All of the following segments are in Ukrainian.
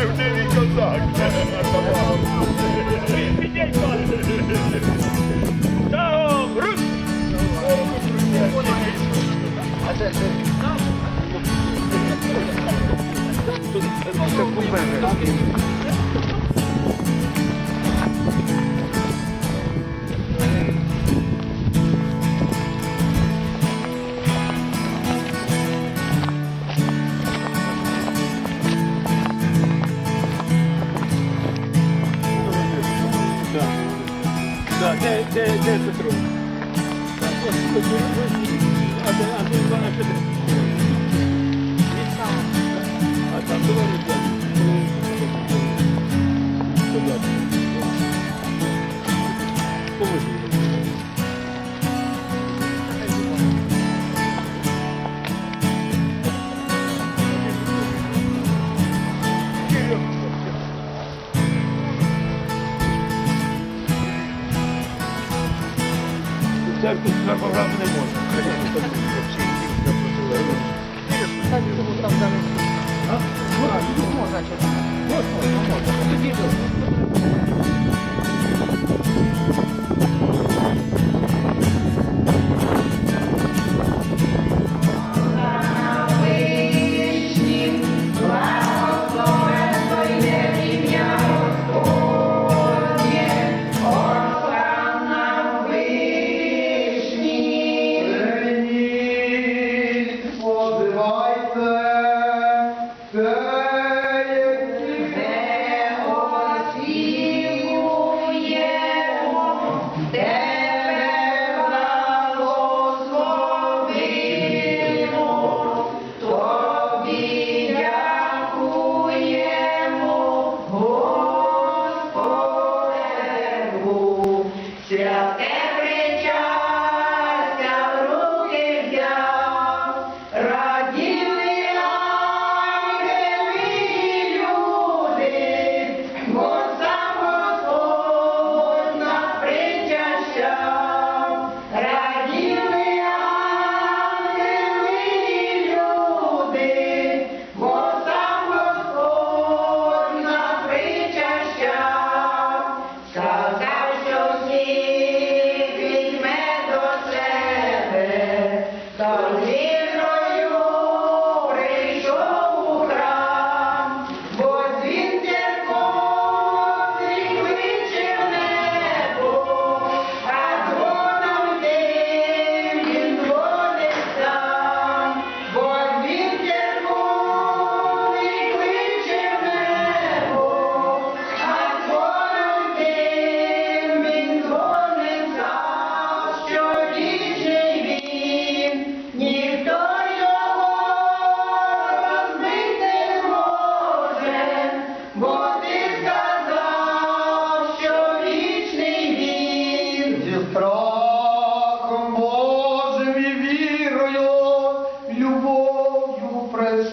Рівнивий козак. Тут це купе. 10 років. А ти, а ти, а ти,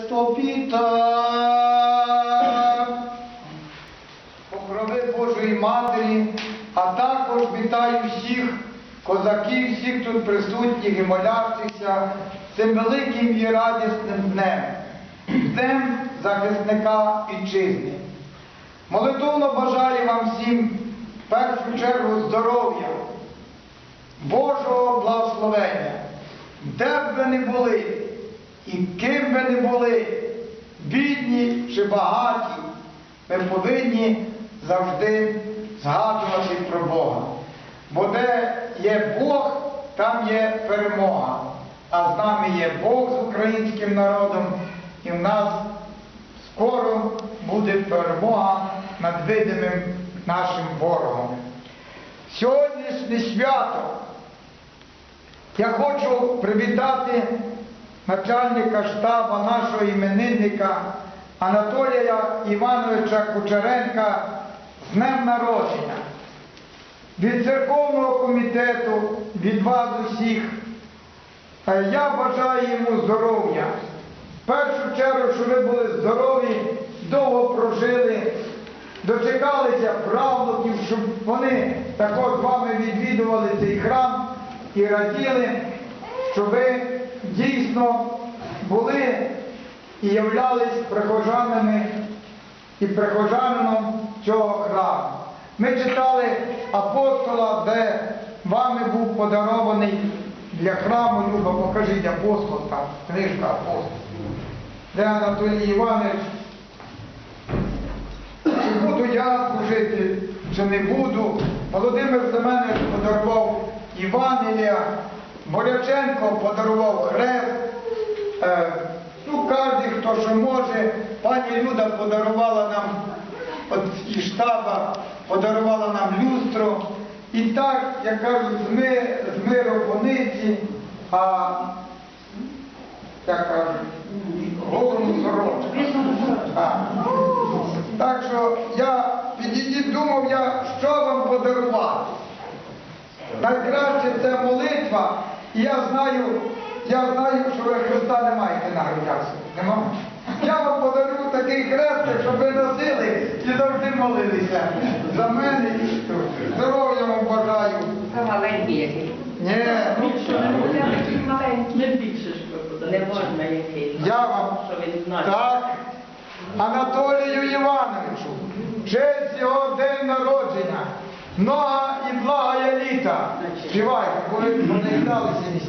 приступіте. Покрови Божої Матері, а також вітаю всіх козаків, всіх тут присутніх і молящихся цим великим і радісним днем, днем захисника вітчизни. Молитовно бажаю вам всім в першу чергу здоров'я, Божого благословення, де б ви не були і ким ви не були, бідні чи багаті, ми повинні завжди згадувати про Бога. Бо де є Бог, там є перемога. А з нами є Бог з українським народом, і в нас скоро буде перемога над видимим нашим ворогом. Сьогоднішнє свято я хочу привітати начальника штабу нашого іменинника Анатолія Івановича Кучеренка з днем народження. Від церковного комітету, від вас усіх, я бажаю йому здоров'я. В першу чергу, щоб ви були здорові, довго прожили, дочекалися правнуків, щоб вони також з вами відвідували цей храм і раділи, щоб ви дійсно були і являлись прихожанами і прихожанином цього храму. Ми читали апостола, де вами був подарований для храму Люба, покажіть апостол там, книжка апостол. Де Анатолій Іванович чи буду я служити, чи не буду. Володимир Семенович подарував Євангелія, Боряченко подарував хрест. Е, ну, кожен, хто що може. Пані Люда подарувала нам от із штаба, подарувала нам люстро. І так, як кажуть, з, ми, з миру пониці, а як кажуть, голову сорочку. Так що я підійдіть, думав я, що вам подарувати. Найкраще це молитва, і я знаю, я знаю, що ви Христа не маєте на грудях. Нема? Я вам подарую такий хрестик, щоб ви носили і завжди молилися. За мене і здоров'я вам бажаю. Це маленький який. Ні, Не більше ж Не можна який. я вам Що він знає. так, Анатолію Івановичу, честь його день народження, нога і благая літа. Співайте, бо ви не вдалися не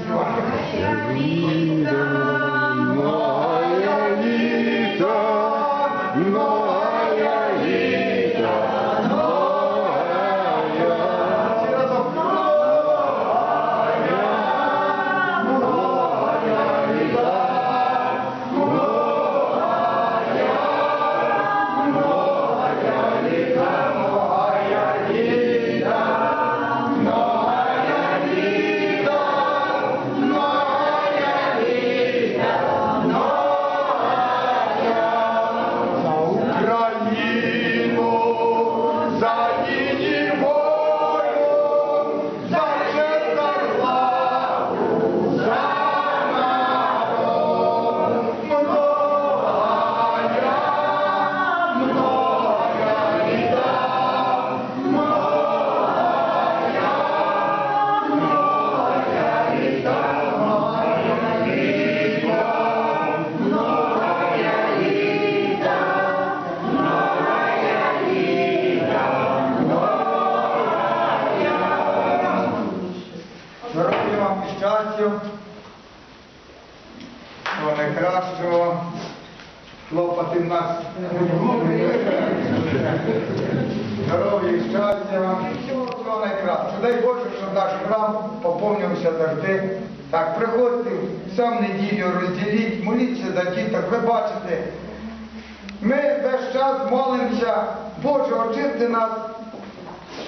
молимося, Боже, очисти нас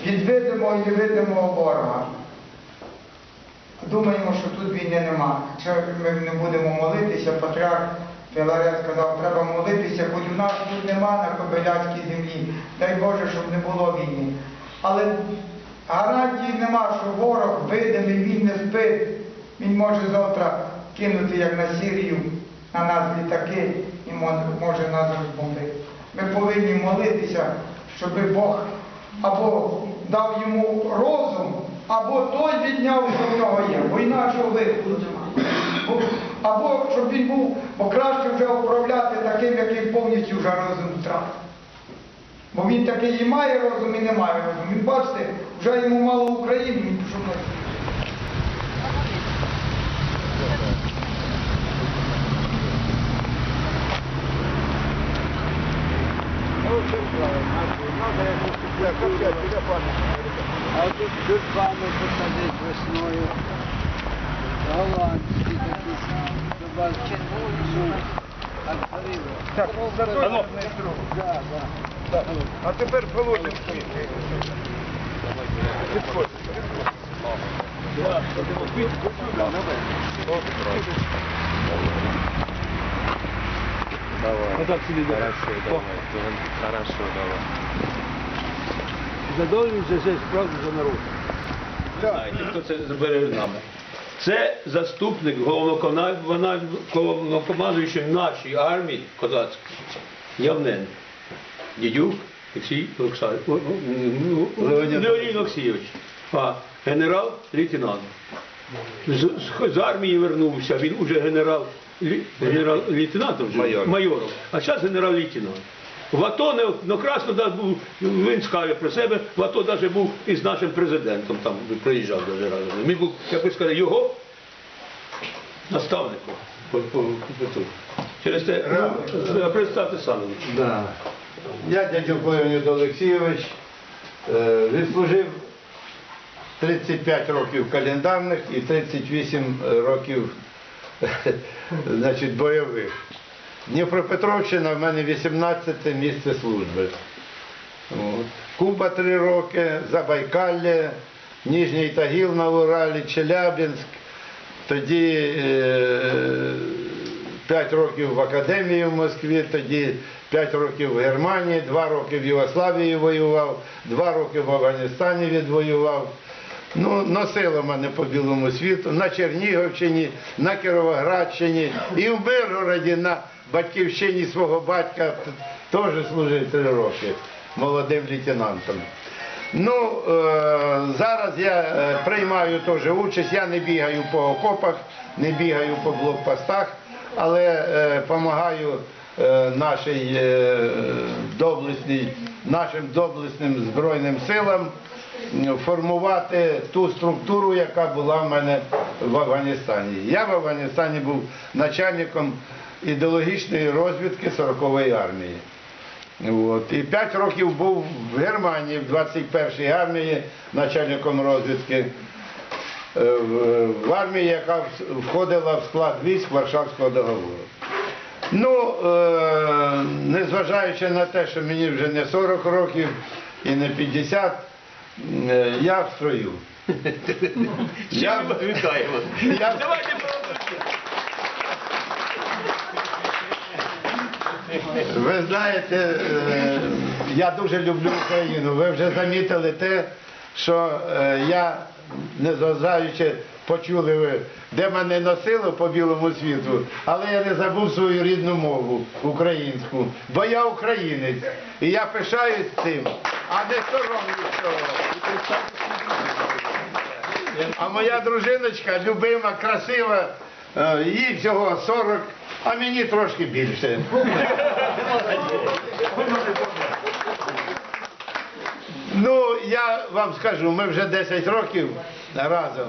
від видимого і невидимого ворога. Думаємо, що тут війни нема. Якщо ми не будемо молитися, патріарх Філарет сказав, треба молитися, хоч у нас тут нема на Кобиляцькій землі. Дай Боже, щоб не було війни. Але гарантії нема, що ворог видимий, він не спить. Він може завтра кинути, як на Сірію, на нас літаки і може нас розбомбити. Ми повинні молитися, щоб Бог або дав йому розум, або той відняв, що в нього є, бо інакшого виходу немає. Або щоб він був, бо краще вже управляти таким, який повністю вже розум втратив. Бо він такий і має розум, і не має розуму. Він бачите, вже йому мало України, він пішов на схід. А тут тюльпани посадить весною. Голландські такі. Собак червоні. А криво. Так, Да, да. А тепер Володін Підходь. Задоволені за жесть, правда, за народ. Знаєте, хто це забере нами? Це заступник головнокомандуючого нашої армії козацької Явнен. Дідюк Олексій Олександрович. ну, Леонід Олексійович. А генерал-лейтенант. З, з, з армії вернувся, він уже генерал генерал-лейтенантом, вже, Майор. майором, а зараз генерал-лейтенант. В АТО неоднокрасно да, був, він скаже про себе, в АТО навіть був із нашим президентом, там приїжджав дуже разом. Він був, як би сказати, його наставником. по- по- по тут. Через те, ну, представте самі. Да. Я дядько Леонід Олексійович, е, відслужив 35 років календарних і 38 років значить, бойових. Дніпропетровщина в мене 18 місце служби. Куба 3 роки, Забайкалля, Ніжній Тагіл на Уралі, Челябінськ. Тоді е, 5 років в академії в Москві, тоді 5 років в Германії, 2 роки в Югославії воював, 2 роки в Афганістані відвоював. Ну, носило мене по білому світу, на Чернігівщині, на Кіровоградщині і в Миргороді на батьківщині свого батька. Теж служив 3 роки молодим лейтенантом. Ну, е, зараз я е, приймаю теж участь, я не бігаю по окопах, не бігаю по блокпостах, але допомагаю нашій е, доблесній, нашим доблесним Збройним силам формувати ту структуру, яка була в мене в Афганістані. Я в Афганістані був начальником ідеологічної розвідки 40-ї армії. От. І 5 років був в Германії, в 21-й армії, начальником розвідки. е, В армії, яка входила в склад військ Варшавського договору. Ну, е, незважаючи на те, що мені вже не 40 років і не 50, е, я в строю. Я, я, Давайте поаплодуємо. Ви знаєте, е, я дуже люблю Україну. Ви вже замітили те, що е, я, незважаючи, почули ви, де мене носило по білому світу, але я не забув свою рідну мову українську, бо я українець. І я пишаюсь цим, а не соромлюсь цього. А моя дружиночка, любима, красива, е, їй всього 40, а мені трошки більше. Ну, я вам скажу, ми вже 10 років разом.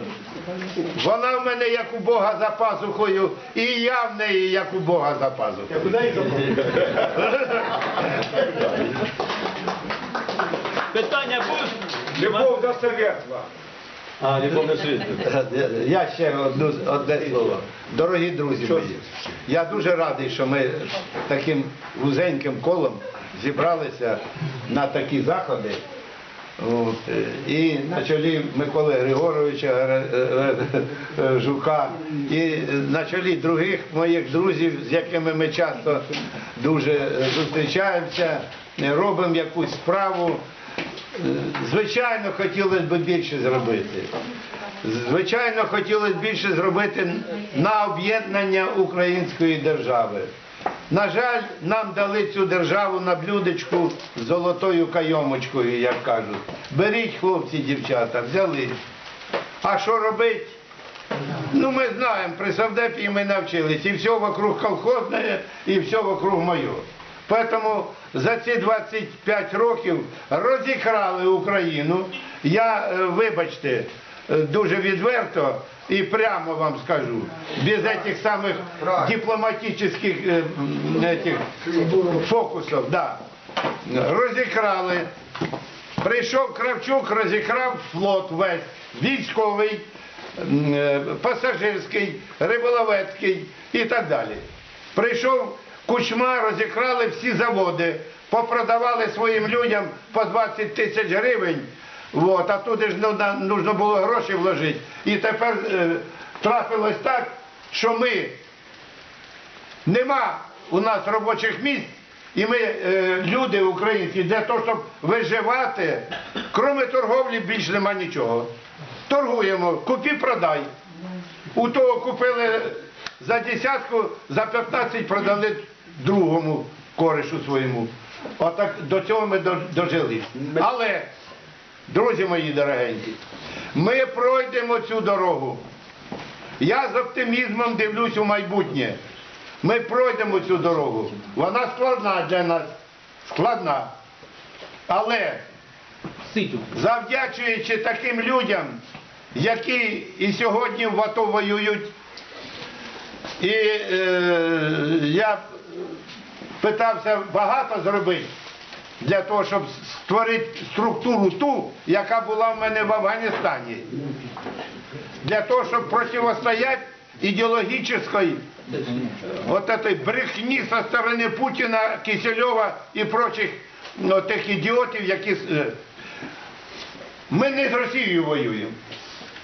Вона в мене як у Бога за пазухою, і я в неї як у Бога за пазухою. Питання будуть? Любов до советства. А, любов світ. Я ще одну, одне слово. Дорогі друзі мої, я дуже радий, що ми таким вузеньким колом зібралися на такі заходи. От, е, і на чолі Миколи Григоровича Гре- е, е, Жука, і е, на чолі других моїх друзів, з якими ми часто дуже е, зустрічаємося, е, робимо якусь справу. Е, Звичайно, хотілося б більше зробити. Звичайно, хотілося б більше зробити на об'єднання української держави. На жаль, нам дали цю державу на блюдечку з золотою кайомочкою, як кажуть. Беріть, хлопці, дівчата, взяли. А що робити? Ну, ми знаємо, при Савдепі ми навчились. І все вокруг колхозне, і все вокруг моє. Поэтому за ці 25 років розікрали Україну. Я, е, вибачте, дуже відверто і прямо вам скажу, без цих самих дипломатичних е, этих фокусів, да. розікрали. Прийшов Кравчук, розікрав флот весь, військовий, е, пасажирський, риболовецький і так далі. Прийшов Кучма, розікрали всі заводи, попродавали своїм людям по 20 тисяч гривень, от, а туди ж ну, нужно було гроші вложити. І тепер е, трапилось так, що ми Нема у нас робочих місць, і ми, е, люди українські, для того, щоб виживати, крім торговлі, більш нема нічого. Торгуємо, купі-продай. У того купили за десятку, за 15 продали другому коришу своєму. Отак до цього ми дожили. Але, друзі мої дорогенькі, ми пройдемо цю дорогу. Я з оптимізмом дивлюсь у майбутнє. Ми пройдемо цю дорогу. Вона складна для нас. Складна. Але завдячуючи таким людям, які і сьогодні в АТО воюють, і е, я питався багато зробити для того, щоб створити структуру ту, яка була в мене в Афганістані. Для того, щоб противостояти ідеологічної вот этой брехні со сторони Путіна, Кисельова і прочих ну, тих ідіотів, які е, ми не з Росією воюємо.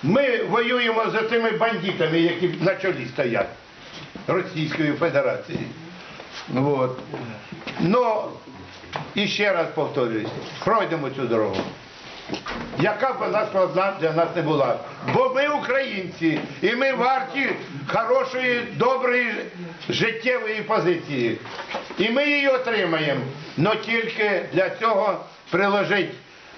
Ми воюємо за цими бандитами, які на чолі стоять Російської Федерації. Вот. Ну, і ще раз повторююсь, пройдемо цю дорогу. Яка б вона складна для нас не була. Бо ми українці, і ми варті хорошої, доброї життєвої позиції. І ми її отримаємо. Но тільки для цього приложить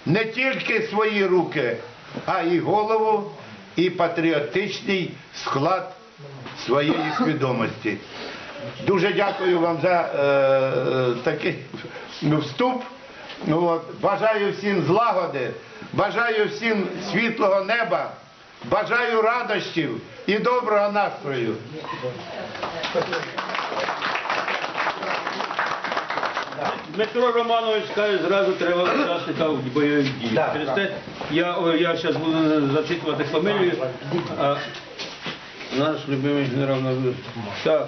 не тільки свої руки, а і голову, і патріотичний склад своєї свідомості. Дуже дякую вам за е, е, такий ну, вступ. Ну, от, бажаю всім злагоди, бажаю всім світлого неба, бажаю радощів і доброго настрою. Дмитро Романович каже, зразу треба учасника в бойових діях. Через те я, я зараз буду зачитувати фамілію. Наш любимий генерал. Так.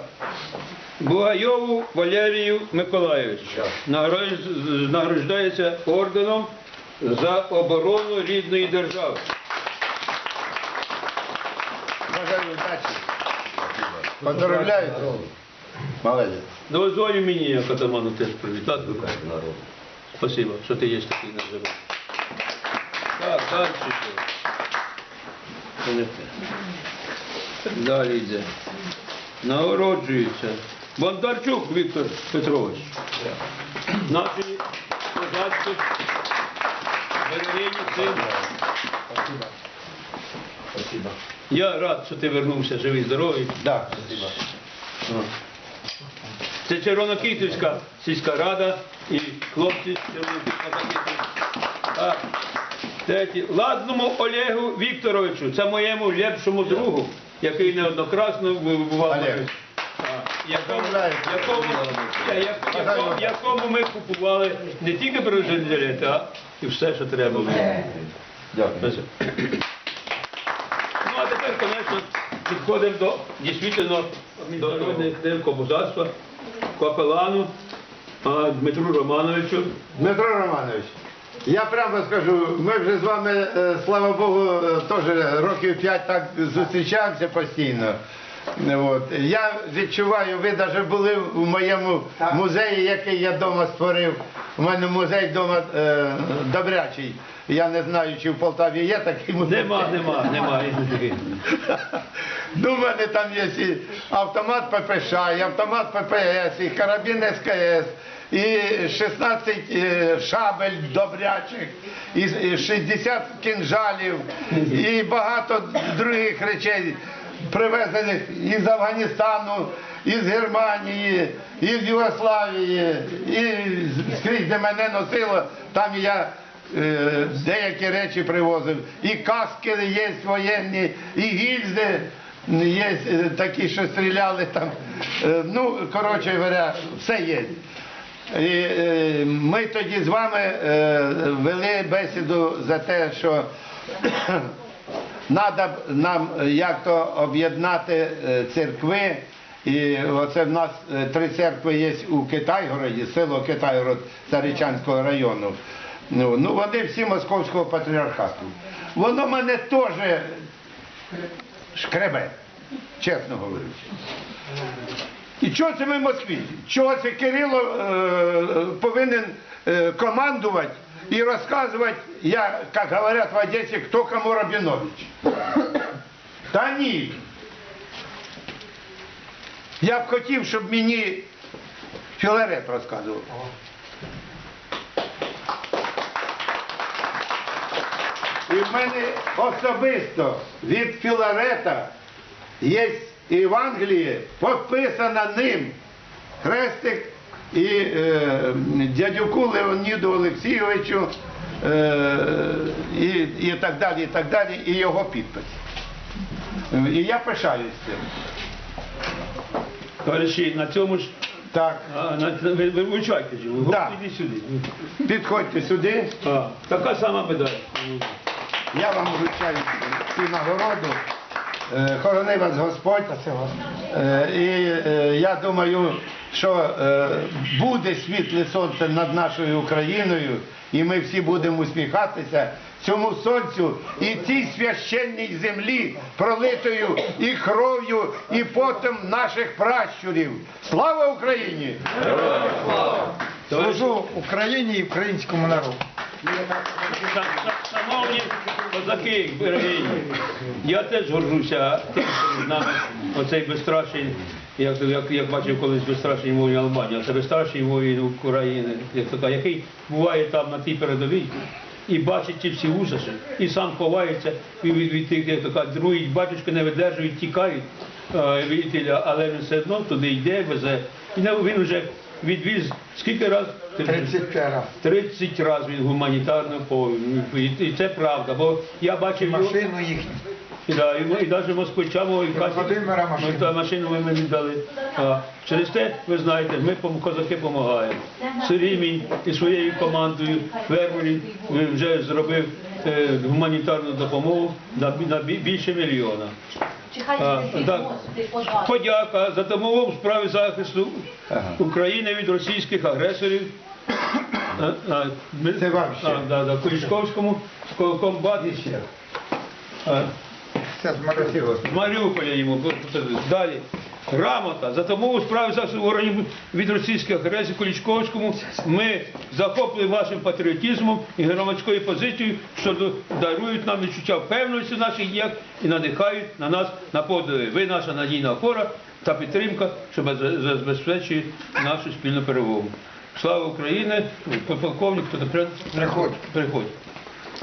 Бугайову Валерію Миколаївичу. Награждається орденом за оборону рідної держави. Бажаю удачі. Поздравляю. Молодець. Дозволю мені, як атаману, теж привітати. Спасибо, що ти є такий на землі. Так, далі. Далі йде. Нагороджується. Бондарчук Віктор Петрович. Наші козацькі берегині син. Я рад, що ти вернувся живий, здоровий. Да. Це Червонокітівська сільська рада і хлопці Червонокітівська. Третє. Ладному Олегу Вікторовичу, це моєму лепшому другу, який неоднократно бував. Олег. Якому, якому, ми купували не тільки бронежилети, а і все, що треба було. Дякую. Ну а тепер, звісно, підходимо до дійсно до народних кобузарства, капелану Дмитру Романовичу. Дмитро Романович, я прямо скажу, ми вже з вами, е, слава Богу, е, теж років п'ять так зустрічаємося постійно. От. Я відчуваю, ви навіть були в моєму музеї, який я вдома створив. У мене музей вдома е, добрячий. Я не знаю, чи в Полтаві є такий музей. Нема, нема, нема. я. Ну, в мене там є і автомат ППШ, і автомат ППС, і карабін СКС, і 16 е, шабель добрячих, і і 60 кінжалів, і багато других речей, привезених із Афганістану, із Германії, із Югославії, і скрізь де мене носило, там я е, деякі речі привозив. І каски є воєнні, і гільзи є е, такі, що стріляли там. Ну, коротше говоря, все є. І, е, ми тоді з вами е, вели бесіду за те, що треба нам як то об'єднати е, церкви. І оце в нас е, три церкви є у Китайгороді, село Китайгород Царичанського району. Ну, ну вони всі московського патріархату. Воно мене теж шкребе, чесно говорячи. І чого це ми Москві? Чого це Кирило е, повинен е, командувати і розказувати, я, як говорять в Одесі, хто кому Рабінович? Та ні. Я б хотів, щоб мені Філарет розказував. І в мене особисто від Філарета є і в підписана ним хрестик і е, дядюку Леоніду Олексійовичу е, і, і так далі, і так далі, і його підпис. І я пишаюсь цим. Товариші, на цьому ж, Так, а, на, ви, ви вручайте ж, його. Да. Іди сюди. підходьте сюди. А, така сама медаль. Я вам вручаю цю нагороду. Е, Хорони вас Господь. Е, І е, я думаю, що буде світле сонце над нашою Україною, і ми всі будемо усміхатися цьому сонцю і цій священній землі, пролитою і кров'ю, і потом наших пращурів. Слава Україні! Служу Україні і українському народу. Шановні козаки, берегині, я теж горжуся тим, що з нами оцей безстрашний, як, як, як бачив колись безстрашний воїн Албанії, це безстрашний воїн України, який буває там на тій передовій. І бачить ті всі ужаси, і сам ховається від, від, від тих, як така, другі батюшки не видержують, тікають е, від але він все одно туди йде, везе. І він вже відвіз скільки разів? 30 раз. 30 разів він гуманітарну повинен. І, і це правда, бо я бачив його- Машину їхню. і, да, і, і навіть москвичам і Володимира машину. Ми, та, машину ви мені дали. А, через те, ви знаєте, ми козаки допомагаємо. Сергій мій і своєю командою Вермолін вже зробив е, гуманітарну допомогу на, на більше мільйона. Так. Подяка за домову в справі захисту України від російських агресорів. Це вам ще. А, да, да, Кличковському комбату. З Маріуполя йому далі. Грамота за допомогу справи захисту органів від російських агресій Колічковському. Ми захоплені вашим патріотизмом і громадською позицією, що дарують нам відчуття впевненості в наших діях і надихають на нас на подвиги. Ви наша надійна опора та підтримка, що забезпечує нашу спільну перемогу. Слава Україні! Полковник, хто Приходь. приходь.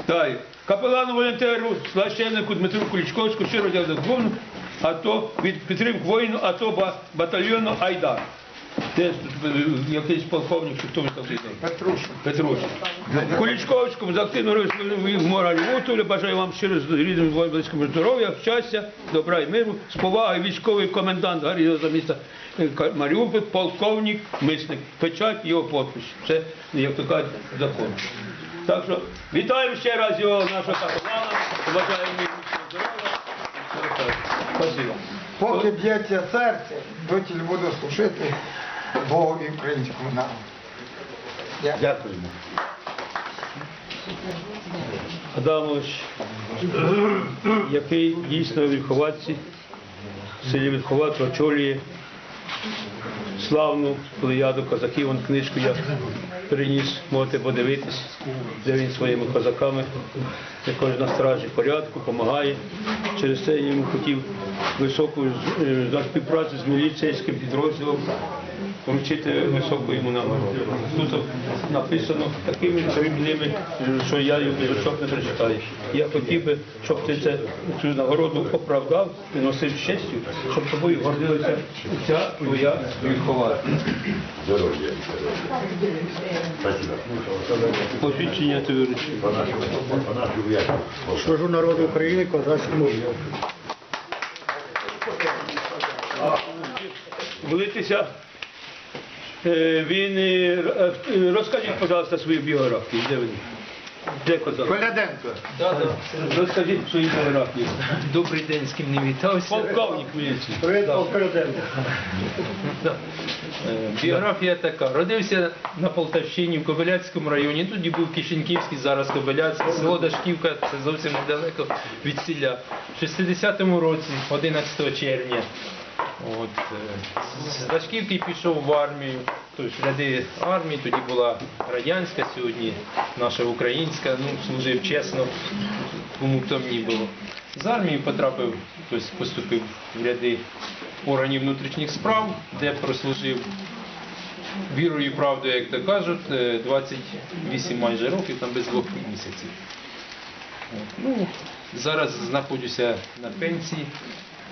Далі. Капелану волонтеру, священнику Дмитру Кулічковську щиро дякую то від підтримки воїну, АТО ба- батальйону Айдар. Тут, е, якийсь полковник, чи хто там сидить? Петрушу. Петрович. Кулічковському за активну роль моралі Утулі бажаю вам щиро рідним близьким здоров'я, щастя, добра і миру, з повагою військовий комендант гарнізону міста е, Маріуполь, полковник, мисник, печать, його подпис. Це, як то кажуть, закон. Так що вітаємо ще раз його, нашого капелана, бажаємо здоров'я. Спасибо. Поки б'ється серце, доті буду служити Богу і українському народу. Дякуємо. Адамович, який дійсно Вільховатці, в селі Вільховатці очолює славну плеяду козаків. Вон книжку я приніс, можете подивитись, де він своїми козаками, також на стражі порядку, допомагає. Через це я йому хотів високу е, за співпрацю з міліцейським підрозділом вручити високу йому нагороду. Тут написано такими дрібними, що я його висок не прочитаю. Я хотів би, щоб ти це, цю нагороду оправдав і носив з честю, щоб тобою гордилася вся твоя віхова. Посвідчення тобі вручив. Служу народу України козацькому. Влитися. Е, Він е, е, розкажіть, пожалуйста, свою біографію. Де він? Де козак? Коляденко. Розкажіть свою біографію. Добрий день, з ким не вітався. Полковник міліції. Да. Е, Біографія така. Родився на Полтавщині в Кобиляцькому районі. Тоді був Кишеньківський, зараз Кобиляцький. Село Дашківка, це зовсім недалеко від сіля. В 60-му році, 11 червня, от, е, з Дашківки пішов в армію. Тобто ряди армії, тоді була радянська, сьогодні наша українська, ну, служив чесно, кому б там ні було. З армії потрапив, тобто поступив в ряди органів внутрішніх справ, де прослужив вірою і правдою, як то кажуть, е, 28 майже років, там без двох місяців. От, Ну, зараз знаходжуся на пенсії.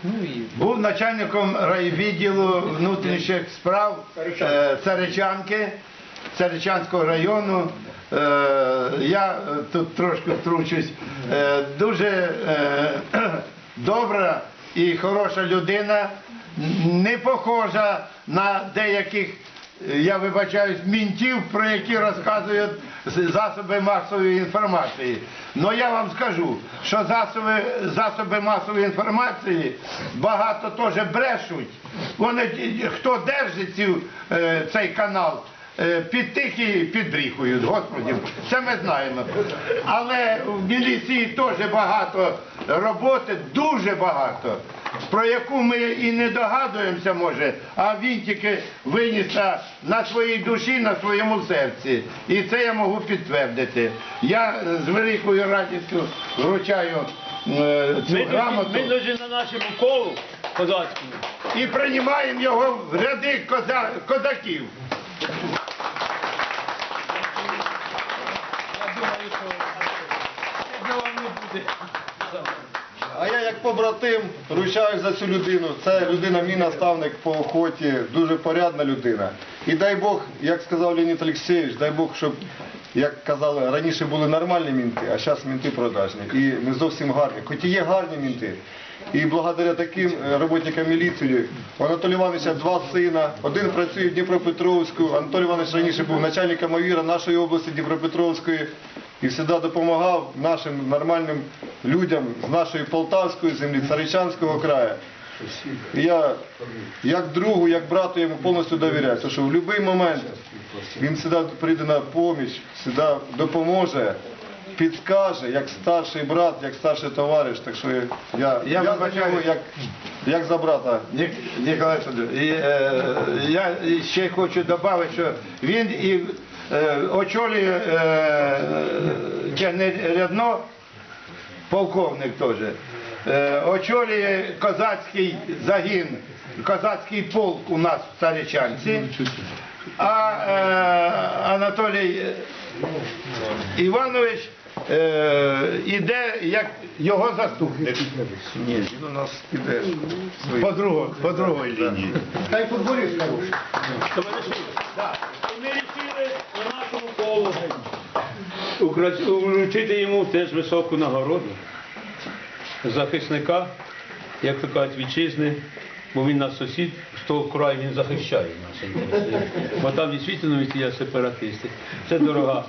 Ну і Був начальником райвідділу внутрішніх справ е, Царичанки, Царичанського району. Е, Я е, тут трошки втручусь. Е, Дуже е, добра і хороша людина, не похожа на деяких, я вибачаюсь, мінтів, про які розказують засоби масової інформації. Ну я вам скажу, що засоби, засоби масової інформації багато теж брешуть. Вони хто держить цю, е, цей канал. е, Під тих і підбріхують, Господи, це ми знаємо. Але в міліції теж багато роботи, дуже багато, про яку ми і не догадуємося, може, а він тільки виніс на, на своїй душі, на своєму серці. І це я можу підтвердити. Я з великою радістю вручаю е, цю Ми грамоту Ми дуже на нашому колу козацькому. і приймаємо його в ряди коза, козаків. я думаю, що це не буде. А я як побратим ручаюсь за цю людину. Це людина, мій наставник по охоті, дуже порядна людина. І дай Бог, як сказав Леонід Олексійович, дай Бог, щоб, як казали, раніше були нормальні мінти, а зараз мінти продажні. І не зовсім гарні. Хоч і є гарні мінти. І благодаря таким е, роботникам міліції у Анатолія Івановича два сина. Один працює в Дніпропетровську. Анатолій Іванович раніше був начальником АВІРа нашої області Дніпропетровської і завжди допомагав нашим нормальним людям з нашої полтавської землі, Царичанського краю. Я як другу, як брату йому повністю довіряю, тому що в будь-який момент він завжди прийде на поміч, завжди допоможе, підскаже, як старший брат, як старший товариш. Так що я, я, Я за вибачаю. нього як, як за брата. Ні- Ніколай Федорович, і, е, я ще хочу додати, що він і очолює е, тягнерядно, полковник теж, е, очолює козацький загін, козацький полк у нас в Царичанці, а е, Анатолій Іванович е, іде як його заступник. Ні, він у нас піде. По, другой лінії. Та й футболіст хороший. Товариші, ми вирішили на нашому колу укра- вручити йому теж високу нагороду. Захисника, як то кажуть, вітчизни, бо він наш сусід, з того краю він захищає наші інтереси. Бо там дійсно є сепаратисти. Це дорога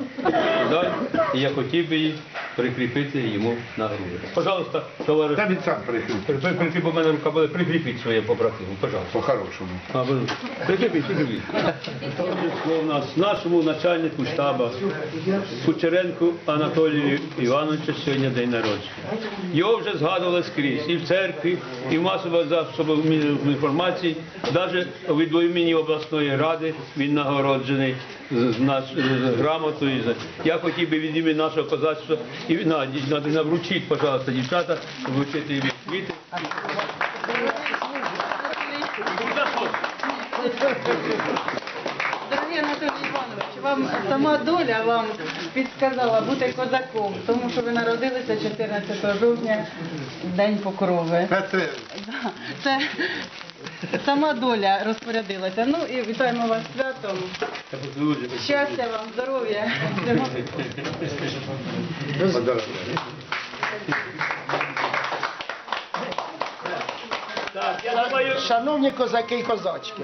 медаль, і я хотів би її прикріпити йому на груди. Пожалуйста, товариш. Та він сам прийшов. При- при- Прикріп у мене рука буде, прикріпіть своє побратиму, пожалуйста. По-хорошому. Прикріпіть, прикріпіть. У нас нашому начальнику штабу Кучеренку Анатолію Івановичу сьогодні день народження. Його вже згадували скрізь і в церкві, і в масових засобах інформації, навіть від імені обласної ради він нагороджений з, з, наш- з грамотою. Я хотів би від імені нашого козацтва і на, на, вручіть, пожалуйста, дівчата, вручити йому квіти. Дорогі Анатолій Іванович, вам сама доля вам підсказала бути козаком, тому що ви народилися 14 жовтня, День Покрови. Це сама доля розпорядилася. Ну і вітаємо вас з святом. Щастя вам, здоров'я. Шановні козаки і козачки,